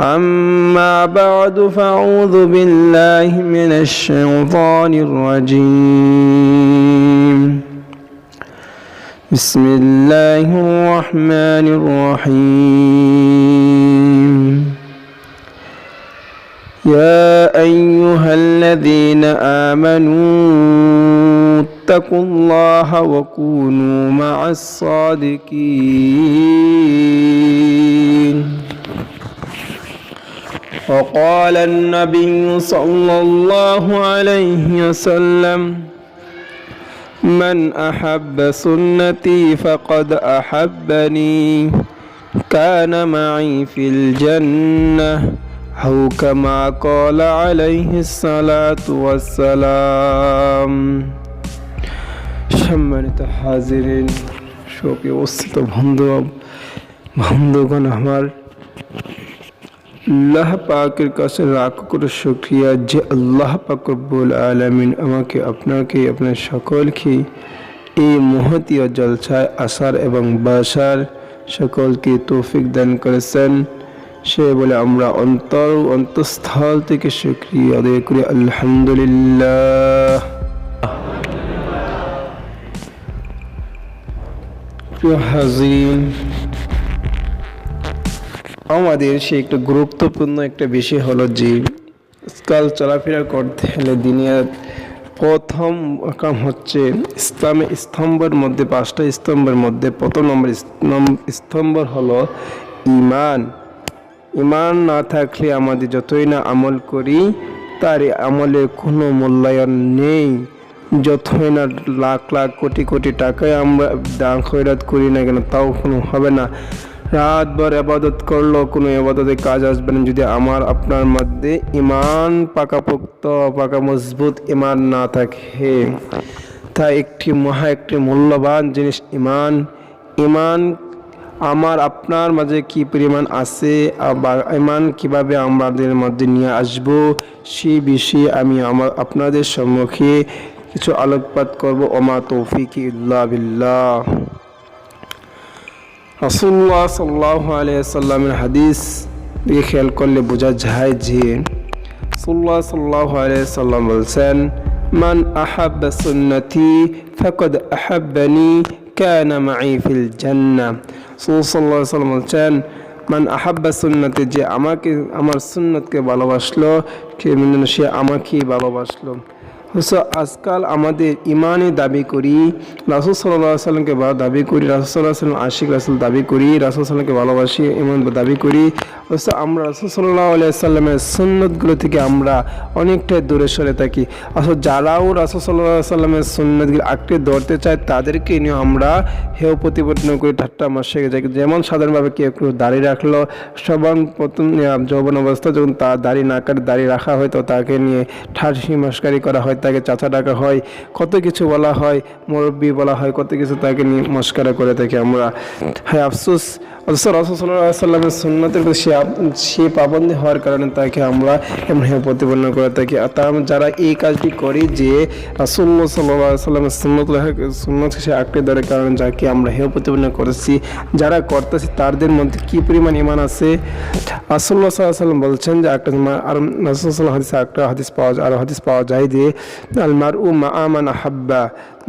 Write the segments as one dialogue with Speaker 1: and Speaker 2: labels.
Speaker 1: أما بعد فأعوذ بالله من الشيطان الرجيم. بسم الله الرحمن الرحيم. يا أيها الذين آمنوا اتقوا الله وكونوا مع الصادقين. وقال النبي صلى الله عليه وسلم من أحب سنتي فقد أحبني كان معي في الجنة أو كما قال عليه الصلاة والسلام সম্মানিত হাজিরিন শোকে অবস্থিত বন্ধু বন্ধুগণ আমার আল্লাহ পাকের কাছে রাখ করে শুক্রিয়া যে আল্লাহ পাক আলমিন আমাকে, আপনাকে, আপনার সকলকে এই মহতীয় জলছায়, আসার এবং বাসার সকলকে তৌফিক দান করেছেন। সে বলে, আমরা অন্তর অন্তঃস্থল থেকে শুক্রিয়া আদায় করি, আলহামদুলিল্লাহ। প্রিয় হাজির আমাদের সে একটা গুরুত্বপূর্ণ একটা বিষয় হলো যে কাল চলাফেরা করতে হলে দিনের প্রথম কাম হচ্ছে ইসলামে স্তম্ভের মধ্যে, পাঁচটা স্তম্ভের মধ্যে প্রথম নম্বর স্তম্ভ হলো ইমান ইমান না থাকলে আমাদের যতই না আমল করি, তার আমলে কোনো মূল্যায়ন নেই। যতই না লাখ লাখ কোটি কোটি টাকায় আমরা দান খৈরাত করি না কেন, তাও কোনো হবে না। রাতভর আবাদত করল, কোনো আবাদতে কাজ আসবে না। যদি আমার, আপনার মধ্যে ইমান পাকাপোক্ত পাকা মজবুত ইমান না থাকে, তা একটি মহা, একটি মূল্যবান জিনিস ইমান ইমান আমার, আপনার মাঝে কি পরিমাণ আছে ইমান কীভাবে আমাদের মধ্যে নিয়ে আসব, সে বিষয়ে আমি আমার, আপনাদের সম্মুখে কিছু আলোকপাত করব। ওমা তৌফিক ইল্লা বিল্লাহ। রসুল্লাহ সাল্লাহ আলিয়াল্লামের হাদিস দিকে খেয়াল করলে বোঝা যায় যে রসুল্লাহ সাল্লাহ আলিয়াল্লাম বলছেন, মান আহাব সুন্নতি ফকদ আহাব্বানি কেন মাই ফিল জান্না সুসাল্লাহ সাল্লাম বলছেন, মান আহাব্বা সুন্নতি, যে আমাকে, আমার সুন্নতকে ভালোবাসলো সে আমাকেই ভালোবাসলো। আজকাল আমাদের ইমানে দাবি করি, রাসুল সাল্লাহ সাল্লামকে দাবি করি, রাসুল সাল্লাহ সাল্লাম আশিক রাসুল দাবি করি, রাসুল সাল্লামকে ভালোবাসি, ইমান দাবি করি। অথচ আমরা রাসুল সাল্লাহ আলিয়াল্লামের সুন্নতগুলো থেকে আমরা অনেকটাই দূরে সরে থাকি। অথচ যারাও রাসুল সাল্লাহ সাল্লামের সুন্নতগুলো আঁকড়ে ধরতে চায়, তাদেরকে নিয়ে আমরা হেউ প্রতিপন্ন করি, ঠাট্টা মাসে যাই। যেমন সাধারণভাবে কেউ একটু দাড়ি রাখল সবান প্রথম যৌবন অবস্থা যখন তার দাড়ি না কাটে, দাড়ি রাখা হয়, তো তাকে নিয়ে ঠাসি মাস্কারি করা হয় তাকে চাচা ডাকা হয়, কত কিছু বলা হয়, মুরব্বী বলা হয়, কত কিছু তাকে নিয়ে করে থাকি আমরা। হ্যাঁ আফসোস, অথচ রসসাল্লামের সুন্নতের সে সে পাবন্দি হওয়ার কারণে তাকে আমরা এমন প্রতিপন্ন করে থাকি। আর তার যারা এই কাজটি করি যে রাসুল্লাহ সাল্লাহ সাল্লামের সুন্নত সুন্নত সে আঁকড়ে ধরে কারণে যাকে আমরা হেয় প্রতিপন্ন করেছি, যারা করতেছি তাদের মধ্যে কি পরিমাণ ইমান আছে? রাসুল্লাহ সাল্লাহ সাল্লাম বলছেন যে একটা, আর রাসুল্লাহ হাদিস একটা হাদিস পাওয়া আরও হাদিস পাওয়া যায় যে আলমার উ মা আমান আহাব্বা,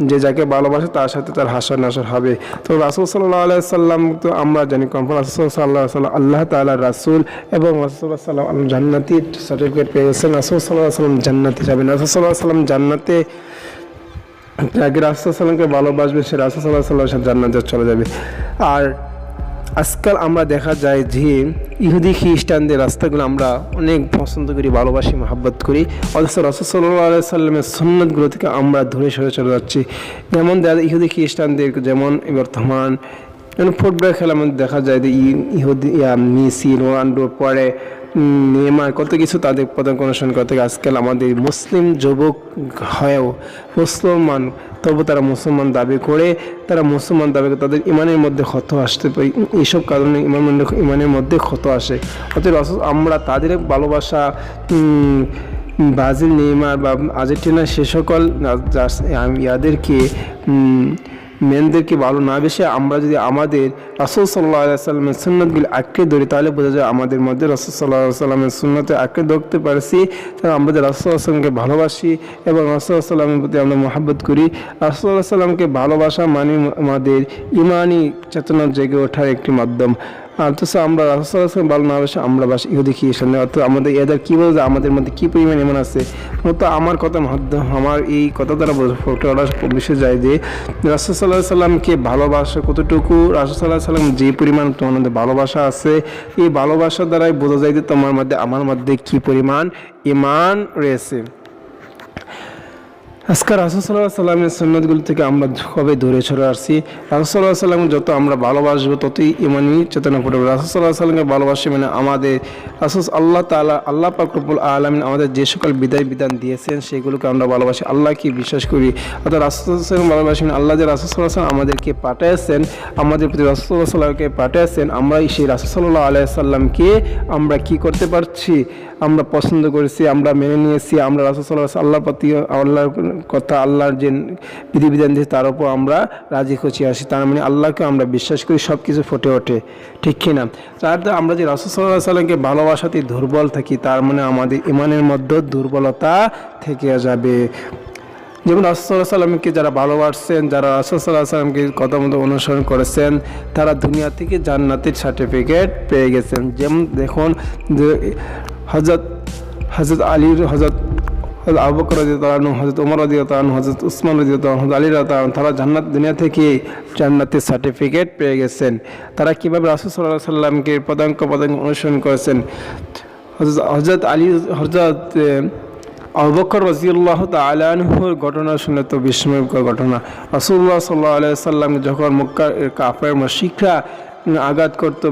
Speaker 1: যে যাকে ভালোবাসে তার সাথে তার হাসর নাসর হবে। তো রাসুল সাল্লাহ আলাই সাল্লাম, তো আমরা জানি কনফার্ম রাসুল সাল্লাহ সাল্লাম আল্লাহ তাল্লাহ রাসুল এবং রাসুল্লাহ সাল্লাম আল্লাহ জান্নাতি সার্টিফিকেট পেয়ে গেছেন। রাসুল সাল্লাহ সাল্লাম জান্নাতি যাবেন। রাসুল সাল্লাহ সাল্লাম জান্নাতে আগে রাসুল সাল্লামকে ভালোবাসবে, সে রাসুল সাল্লাহ সাথে জান্নাতে চলে যাবে। আর আজকাল আমরা দেখা যায় যে ইহুদি খ্রিস্টানদের রাস্তাগুলো আমরা অনেক পছন্দ করি, ভালোবাসি, মহাব্বত করি। অথচ রসদাল্লাহ সাল্লামের সন্ন্যতগুলো থেকে আমরা ধরে সরে চলে যাচ্ছি। যেমন ইহুদি খ্রিস্টানদের যেমন বর্তমান ফুটবল খেলার মধ্যে দেখা যায় যে ইহুদি মেসি রোনাল্ডো পরে উম, নেইমার কত কিছু তাদের পতাকা অনুসরণ করতে আজকাল আমাদের মুসলিম যুবক হয়েও মুসলমান তবু তারা মুসলমান দাবি করে তারা মুসলমান দাবি করে তাদের ইমানের মধ্যে ক্ষত আসতে পারে। এইসব কারণে ইমান ইমানের মধ্যে ক্ষত আসে। অতএব আমরা তাদের ভালোবাসা ব্রাজিল নেইমার বা আর্জেন্টিনা সে সকল ইয়াদেরকে উম, মেনদেরকে ভালো না বেশি আমরা যদি আমাদের রাসুল সাল্লাহ সাল্লামের সুন্নতগুলি আঁকড়ে ধরি তাহলে বোঝা যায় আমাদের মধ্যে রাসুল সাল্লাহ সাল্লামের সুন্নতে আঁকড়ে ধরতে পারছি। তাহলে আমরা যে রাসুল আসলামকে ভালোবাসি এবং রাসুল সাল্লামের প্রতি আমরা মহাব্বত করি রাসুল্লাহ সাল্লামকে ভালোবাসা মানে আমাদের ইমানি চেতনা জেগে ওঠার একটি মাধ্যম। অথচ আমরা রাসুল ভালো না বেশি আমরা বাস ইহুদি সামনে। অর্থাৎ আমাদের এদের কী বলছে? আমাদের মধ্যে কী পরিমাণ এমন আছে? তো আমার কথা মাধ্যম আমার এই কথা দ্বারা ফটোটা বিষয় যায় যে রাসুল সাল্লাহ সাল্লামকে ভালোবাসা কতটুকু? রাসুল সাল্লাহ সাল্লাম যে পরিমাণ তোমার মধ্যে ভালোবাসা আছে, এই ভালোবাসার দ্বারাই বোঝা যায় যে তোমার মধ্যে, আমার মধ্যে কী পরিমাণ ইমান রয়েছে। আজকে রাসুসাল্লাহ সাল্লামের সন্ন্যতগুলো থেকে আমরা কবে দূরে সরে আসছি। রাসুসাল্লাহ সাল্লাম যত আমরা ভালোবাসবো, ততই ইমানি চেতনা পড়বে রাসুসাল্লাহ সাল্লামকে ভালোবাসি মানে আমাদের রাসুস আল্লাহ তালা আল্লাহ পাকরবুল আলমিন আমাদের যে সকল বিদায় বিধান দিয়েছেন, সেগুলোকে আমরা ভালোবাসি। আল্লাহকে বিশ্বাস করি? অর্থাৎ রাসুসাল্লাম ভালোবাসি মানে আল্লাহ যে রাসুসাল্লাহ সাল্লাম আমাদেরকে পাঠিয়েছেন, আমাদের প্রতি রাসুসাল্লাহ সাল্লামকে পাঠিয়েছেন আমরা সেই রাসুসাল্লাহ আলাইসাল্লামকে আমরা কি করতে পারছি? আমরা পছন্দ করেছি, আমরা মেনে নিয়েছি, আমরা রাসুসাল্লাহ আল্লাহ প্রতি আল্লাহর কথা আল্লাহর যে বিধিবিধান দিয়েছে, তার উপর আমরা রাজি খুশি আসি তার মানে আল্লাহকে আমরা বিশ্বাস করি সব কিছু ফুটে ওঠে। ঠিক কিনা তার আমরা যে রাসুসাল্লাহ সাল্লামকে ভালোবাসাতে দুর্বল থাকি, তার মানে আমাদের ইমানের মধ্যে দুর্বলতা থেকে যাবে। যেমন রাসুল্লাহ সাল্লামকে যারা ভালোবাসছেন, যারা রাসুল্লাহ সাল্লামকে কথা মতো অনুসরণ করেছেন, তারা দুনিয়া থেকে জান্নাতের সার্টিফিকেট পেয়ে গেছেন। যেমন দেখুন হজরত হজরত আলীর হজরত হজরত আবু বকর হজরত ওমর রাদিয়াল্লাহু হজরত উসমান রাদিয়াল্লাহু হজরত আলী রাদিয়াল্লাহু তারা জান্নাত দুনিয়া থেকে জান্নাতের সার্টিফিকেট পেয়ে গেছেন। তারা কীভাবে রাসূল আলাইহি সাল্লামকে পদাঙ্ক পদাঙ্ক অনুসরণ করেছেন? হজরত আলী হজরত আবকর রাজিউল্লাহ তালাহুর ঘটনা শুনে তো বিস্ময়কর ঘটনা। রাসুল্লাহ সাল্লাহ আলাইসাল্লাম যখন মক্কার, কাফের মশিকরা আঘাত করত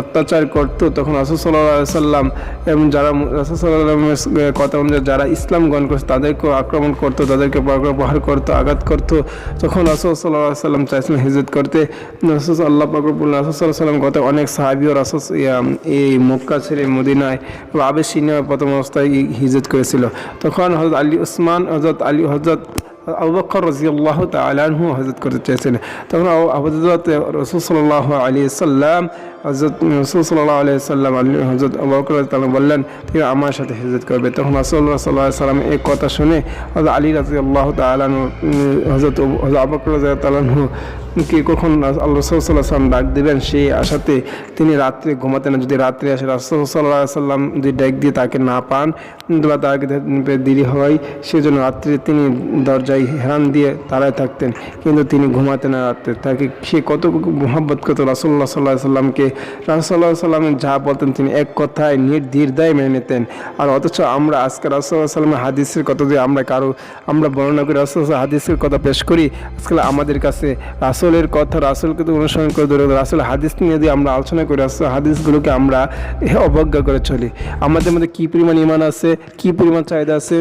Speaker 1: অত্যাচার করতো, তখন রাসুল সাল্লাহ সাল্লাম এবং যারা রাসুল সাল্লামের কথা অনুযায়ী যারা ইসলাম গ্রহণ করছে, তাদেরকেও আক্রমণ করতো, তাদেরকে প্রহার করতো, আঘাত করতো। তখন রাসুল সাল্লাহ সাল্লাম চাইছিলেন হিজরত করতে। রাসুল, আল্লাহ পাকরবুল রাসুল সাল্লাহ সাল্লাম কথা অনেক সাহাবিও রাসুল এই মক্কা ছেড়ে মদিনায় বা আবেশিনিয়া প্রথম অবস্থায় হিজত করেছিল। তখন হজরত আলী উসমান হজরত আলী হজরত আবু বকর রাজিয়াল্লাহ তালাহু হজরত করতে চেয়েছিলেন তখন হজরত রসুল সাল্লাহ আলী সাল্লাম হজরত রসুল সাল্লাহ আলি সাল্লাম আলী হজরত আবু তালা বললেন, তিনি আমার সাথে হিজরত করবে। তখন রসুল্লাহ সাল্লাহ সাল্লাম এই কথা শুনে হজরত আলী রাজিয়াল্লাহ তালাহু হজরত হজরত আবু বকর তালাহু কে কখন আল্লাহ রসুল্লাহ সাল্লাম ডাক দেবেন, সেই আশাতে তিনি রাত্রে ঘুমাতেন না। যদি রাত্রে আসে রাসুল সাল্লাহ সাল্লাম যদি ডাক দিয়ে তাকে না পান, বা তাকে দেরি হয়, সেজন্য রাত্রে তিনি দরজায় হেরান দিয়ে দাঁড়ায় থাকতেন। কিন্তু তিনি ঘুমাতেন না রাত্রে। তাকে সে কত মোহাব্বত করতো রাসুল্লাহ সাল্লাহ সাল্লামকে রাসুল্লাহ সাল্লামের যা বলতেন তিনি এক কথায় নির্ধীরদায় মেনে নিতেন। আর অথচ আমরা আজকে রাসুল্লাহ সাল্লামের হাদিসের কথা যদি আমরা কারও আমরা বর্ণনা করি রাসুল্লাহ হাদিসের কথা পেশ করি, আজকাল আমাদের কাছে রাসুলের কথা, রাসুলকে তো অনুসরণ করে ধরে রাসুল হাদিস নিয়ে যদি আমরা আলোচনা করি রাসুল হাদিসগুলোকে আমরা অবজ্ঞা করে চলি। আমাদের মধ্যে কী পরিমাণ ইমান আছে, কী পরিমাণ চাহিদা আছে?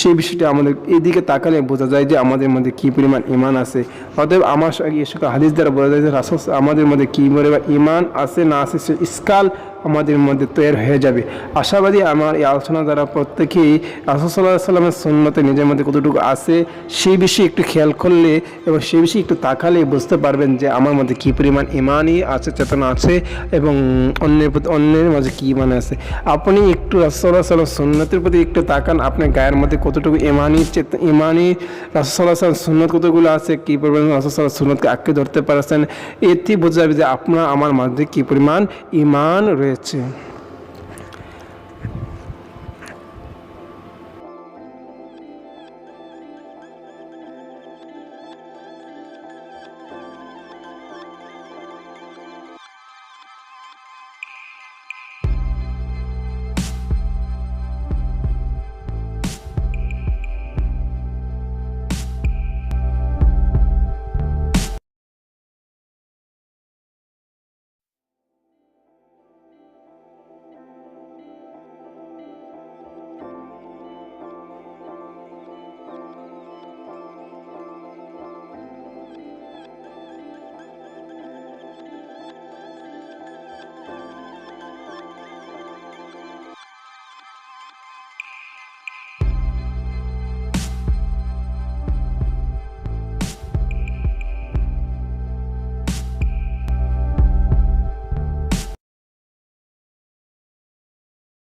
Speaker 1: সেই বিষয়টি আমাদের এদিকে তাকালে বোঝা যায় যে আমাদের মধ্যে কী পরিমাণ ইমান আছে। অতএব আমার সঙ্গে এই হাদিস দ্বারা বোঝা যায় যে রাসুল আমাদের মধ্যে কী পরিমাণ ইমান আছে, না আছে, সে ইস্কাল আমাদের মধ্যে তৈরি হয়ে যাবে। আশাবাদী আমার এই আলোচনা দ্বারা প্রত্যেকেই রাসুসাল্লাহ সাল্লামের সুন্নতে নিজের মধ্যে কতটুকু আছে, সেই বিষয়ে একটু খেয়াল করলে এবং সেই বিষয়ে একটু তাকালে বুঝতে পারবেন যে আমার মধ্যে কী পরিমাণ ইমানই আছে, চেতনা আছে এবং অন্যের প্রতি অন্যের মাঝে কী ইমান আছে। আপনি একটু রাসুসাল্লাহ সাল্লাম সুন্নতের প্রতি একটু তাকান, আপনার গায়ের মধ্যে কতটুকু ইমানই চেত ইমানই রাসুসাল্লাহ সাল্লাম সুন্নত কতগুলো আছে, কী পরিমাণ রাসুসাল্লাহ সুন্নতকে আঁকড়ে ধরতে পারছেন, এতে বোঝা যাবে যে আপনার, আমার মধ্যে কী পরিমাণ ইমান রয়েছে। দেখছি